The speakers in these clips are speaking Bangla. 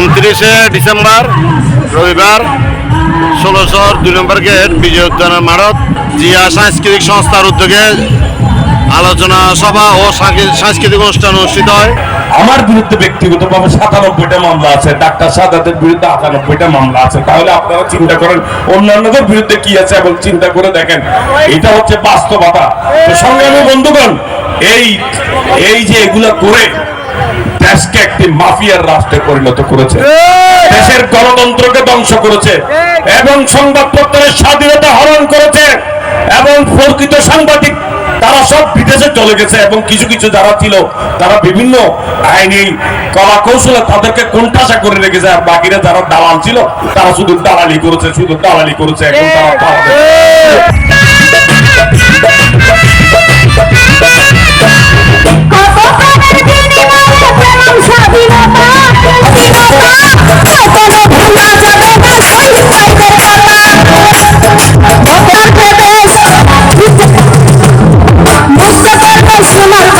উনত্রিশে ডিসেম্বর, রবিবার ষোলোশোর দুই নম্বর গেট বিজয় উদ্যানের মারত জিয়া সাংস্কৃতিক সংস্থার উদ্যোগে আলোচনা সভা ও সাংস্কৃতিক অনুষ্ঠান অনুষ্ঠিত হয়। আমার বিরুদ্ধে ব্যক্তিগতভাবে সাতানব্বইটা মামলা আছে, ডাক্তার সাদাতের বিরুদ্ধে আটানব্বইটা মামলা আছে। তাহলে আপনারা চিন্তা করেন, অন্যান্যদের বিরুদ্ধে কি আছে এবং চিন্তা করে দেখেন। এটা হচ্ছে বাস্তবতা। তো সংগ্রামী বন্ধুগণ, এই এই যে এগুলা করে দেশকে একটি মাফিয়ার রাষ্ট্রে পরিণত করেছে। দেশের গণতন্ত্রকে ধ্বংস করেছে এবং সংবাদপত্রের স্বাধীনতা হরণ করেছে এবং প্রকৃত সাংবাদিক তারা সব বিদেশে চলে গেছে এবং কিছু কিছু যারা ছিল তারা বিভিন্ন আইনি কলা কৌশলে তাদেরকে কোণঠাসা করে রেখেছে আর বাকিরা যারা দালাল ছিল তারা শুধু দালালি করেছে শুধু দালালি করেছে এখন তারা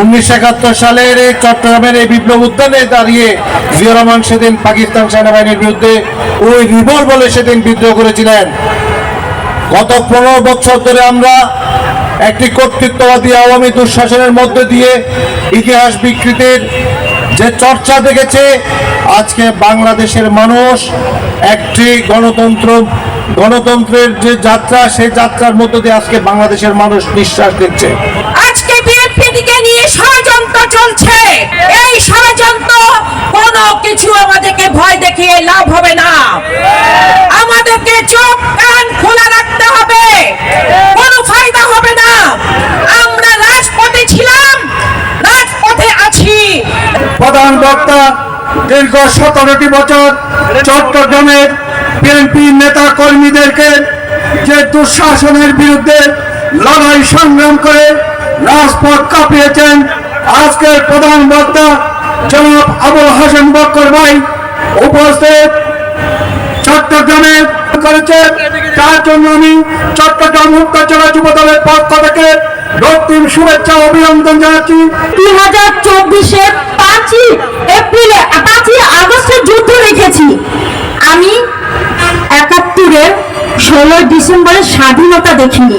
উনিশশো একাত্তর সালের এই চট্টগ্রামের এই বিপ্লব উদ্যানে দাঁড়িয়ে জিয়া রহমান সেদিন পাকিস্তান সেনাবাহিনীর বিরুদ্ধে ওই রিভল বলে সেদিন বিদ্রোহ করেছিলেন। গত পনেরো বছর ধরে আমরা একটি কর্তৃত্ববাদী আওয়ামী দুঃশাসনের মধ্য দিয়ে ইতিহাস বিকৃতির যে চর্চা দেখেছে, আজকে বাংলাদেশের মানুষ একটি গণতন্ত্র, গণতন্ত্রের যে যাত্রা, সেই যাত্রার মধ্য দিয়ে আজকে বাংলাদেশের মানুষ নিঃশ্বাস দিচ্ছে ষড়যন্ত্র চলছে। এই ষড়যন্ত্র কোনো কিছু আমাদেরকে ভয় দেখিয়ে লাভ হবে না। আমাদেরকে চোখ, কান খোলা রাখতে হবে। কোনো ফায়দা হবে না। আমরা রাজপথে ছিলাম, রাজপথে আছি। প্রধান বক্তা দীর্ঘ সতেরোটি বছর চট্টগ্রামের বিএনপি নেতা কর্মীদেরকে যে দুঃশাসনের বিরুদ্ধে লড়াই সংগ্রাম করে রাজপথ কাঁপিয়েছেন আজকের প্রধান বক্তা জনাব আবুল হাসান বক্কর ভাই উপস্থিত। চট্টগ্রামে করেছে। তার জন্য আমি চট্টগ্রাম মুক্তাচলা যুব দলের পক্ষ থেকে রক্তিম শুভেচ্ছা অভিনন্দন জানাচ্ছি। দুই হাজার চব্বিশে পাঁচই এপ্রিলে, পাঁচই আগস্টে যুদ্ধ রেখেছি। আমি একাত্তরের ষোলোই ডিসেম্বরের স্বাধীনতা দেখিনি।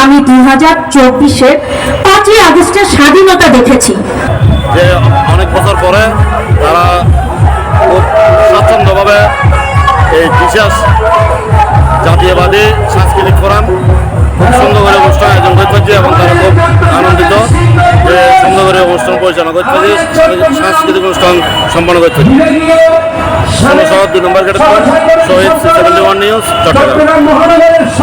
আমি দুই হাজার চব্বিশের পাঁচই আগস্টের স্বাধীনতা দেখেছি। যে অনেক বছর পরে তারা স্বাচ্ছন্দ্যভাবে এই বিশেষ জাতীয়বাদী সাংস্কৃতিক ফোরাম খুব সুন্দর করে অনুষ্ঠান আয়োজন করতে এবং তারা খুব আনন্দিত যে সুন্দর করে অনুষ্ঠান পরিচালনা করতে সাংস্কৃতিক অনুষ্ঠান সম্পন্ন করতে ষোলো শহর দুই নম্বর গেটের শহীদ সেভেন্টি ওয়ান নিউজ, চট্টগ্রাম।